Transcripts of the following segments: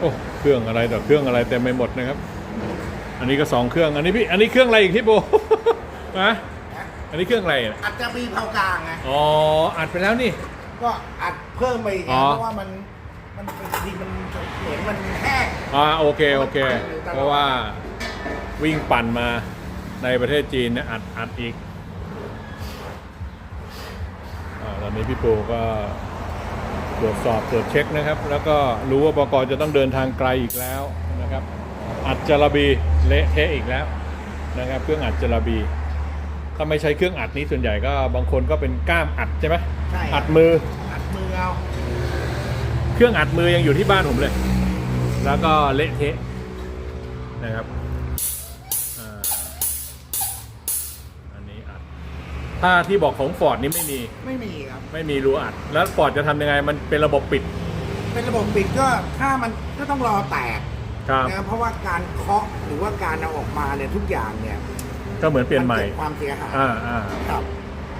โอ้เครื่องอะไรต่อเครื่องอะไรเต็มไปหมดนะครับ อันนี้ก็สองเครื่องอันนี้พี่อันนี้เครื่องอะไรอีกพี่โบ ฮะอันนี้เครื่องอะไรอะอาจจะมีเผากลางไงอ๋ออัดไปแล้วนี่ ก็อัดเพิ่มไปอีกอ๋นะอเพราะว่ามันมันเป็นทีมันเหมือนมันแห้ง อ่าโอเคโอเคมันปั่นอยู่ตลอดเพราะว่าวิ่งปั่นมาในประเทศจีนเนี่ยอัดอัดอีกอาตอนนี้พี่ปูก็ ตรวจสอบตรวจเช็คนะครับ แล้วก็รู้ว่าบกจะต้องเดินทางไกลอีกแล้วนะครับ อัดจระบีเละเทะอีกแล้วนะครับ เครื่องอัดจระบี ถ้าไม่ใช้เครื่องอัดนี้ส่วนใหญ่ก็บางคนก็เป็นก้ามอัดใช่ไหมใช่อัดมือ อัดมือเอาเครื่องอัดมือยังอยู่ที่บ้านผมเลย แล้วก็เละเทะนะครับ ถ้าที่บอกของฟอร์ดนี่ไม่มีไม่มีครับ ไม่มีรูอัด แล้วฟอร์ดจะทำยังไงมันเป็นระบบปิดเป็นระบบปิดก็ถ้ามันก็ต้องรอแตกครับ นะเพราะว่าการเคาะหรือว่าการเอาออกมาเนี่ยทุกอย่างเนี่ยก็เหมือนเปลี่ยนใหม่ กิดความเสียหายอ่าอ่าครับ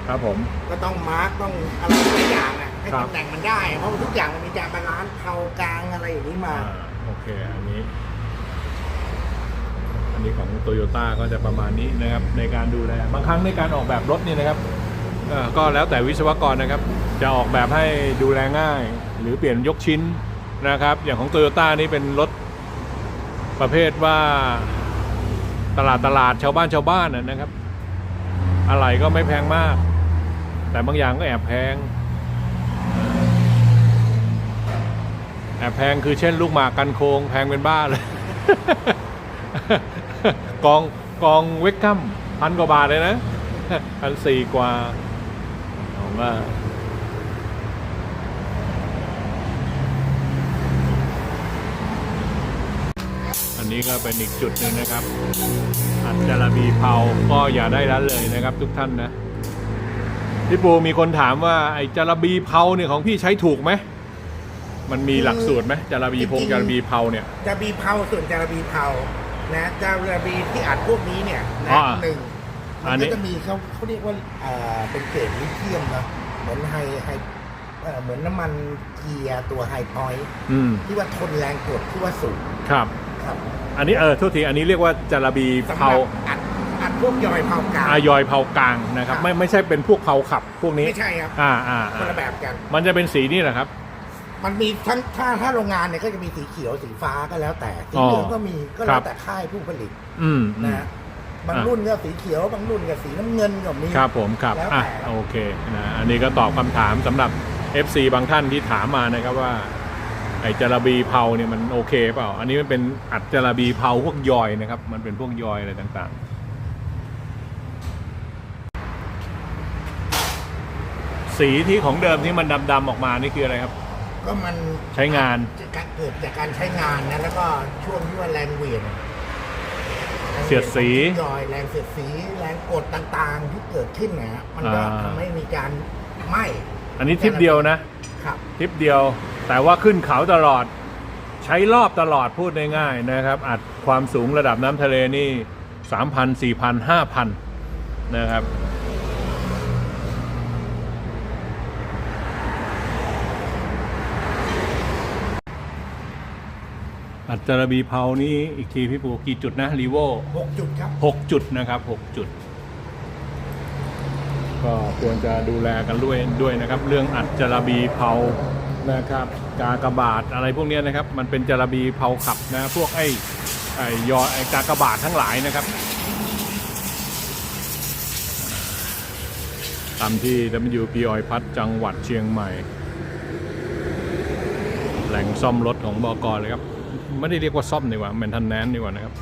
ครับผม ก็ต้องมาร์กต้องอะไรหลายอย่างอะให้ครับ ตำแหน่งมันได้ เพราะว่าทุกอย่างมันมีการบาลานซ์เผากลางอะไรอย่างนี้มา อ่าโอเค อันนี้อั นนี้ของโตโยต้าก็จะประมาณนี้นะครับในการดูแลบางครั้งในการออกแบบรถนี่นะครับก็แล้วแต่วิศวกรนะครับ จะออกแบบให้ดูแลง่าย หรือเปลี่ยนยกชิ้นนะครับ อย่างของโตโยต้านี่เป็นรถประเภทว่าตลาดตลาดชาวบ้านชาวบ้านนะนะครับ อะไรก็ไม่แพงมาก แต่บางอย่างก็แอบแพงแอบแพงคือเช่นลูกหมากกันโคงแพงเป็นบ้าเลย กองกองเวกกัมพันกว่าบาทเลยนะพันสี่กว่าผมว่าอันนี้ก็เป็นอีกจุดหนึ่งนะครับ อัดจารบีเผาก็อย่าได้ละเลยนะครับทุกท่านนะพี่ปูมีคนถามว่าไอ้จารบีเผาเนี่ยของพี่ใช้ถูกไหม มันมีหลักสูตรไหมจาระบีพงจริงๆจาระบีเผาเนี่ย จะบีเผาส่วนจระบีเผา นะจะระบีที่อัดพวกนี้เนี่ยนะอ่าหนึ่งอัมันนนี้ ก็จะมีเขาเขาเรียกว่าเอ่อเป็นเกรดลิเธียมนะเหมือนไฮไฮเอ่อเหมือนน้ำมันเกียร์ตัวไฮพอยท์อืมที่ว่าทนแรงกดที่ว่าสูงครับ ครับอันนี้เออโทษทีอันนี้เรียกว่าจาระบีสำหเผารับอัดอัดพวกยอยเผากลางอายอยเผากลางนะครับ ครับ ไม่ไม่ใช่เป็นพวกเผาขับพวกนี้ไม่ใช่ครับอ่าอ่าคนอ่าละแบบกัน มันจะเป็นสีนี่แหละครับ มันมีทั้งถ้าถ้าโรงงานเนี่ยก็จะมีสีเขียวสีฟ้าก็แล้วแต่สีอ๋อเหลืองก็มีก็คแล้รัวบแต่ค่ายผู้ผลิตอืมอืนะมฮะบางอะรุ่นก็สีเขียวบางรุ่นก็สีน้ำเงินก็มีครับผมครับแล้วอะแต่โอเคนะอันนี้ก็ตอบคำถามสำหรับ FC บางท่านที่ถามมานะครับว่า ไอ้จาระบีเผาเนี่ยมันโอเคเปล่า อันนี้มันเป็นอัดจาระบีเผาพวกยอยนะครับ มันเป็นพวกยอยอะไรต่างๆ สีที่ของเดิมที่มันดำๆออกมานี่คืออะไรครับ ก็มันใช้งานจะเกิดจากการใช้งานนะแล้วก็ช่วงที่ว่าแรงเหวี่ยงเสียดสียอยแรงเสียดสีแรงกดต่างๆที่เกิดขึ้นนะฮะมันก็อ่า ทำให้มีการไหม้อันนี้ทริปเดียวนะครับ ทริปเดียว แต่ว่าขึ้นเขาตลอด ใช้รอบตลอดพูดง่ายๆนะครับ อัดความสูงระดับน้ำทะเลนี่ 3,000 4,000 5,000 นะครับ อัดจารบีเพานี่อีกทีพี่ปูกี่จุดนะรีโว6จุดครับหกจุดนะครับหกจุด ก็ควรจะดูแลกันด้วยด้วยนะครับ เรื่องอัดจระบีเผานะครับ กากบาทอะไรพวกเนี้ยนะครับ มันเป็นจระบีเผาขับนะพวกไอ้ไอ้ยอไอ้กากบาททั้งหลายนะครับตามที่ WP ออยพัฒจังหวัดเชียงใหม่ แหล่งซ่อมรถของบกเลยครับ ไม่ได้เรียกว่าซ่อมดีกว่าแมนทันแนนดีกว่านะครับ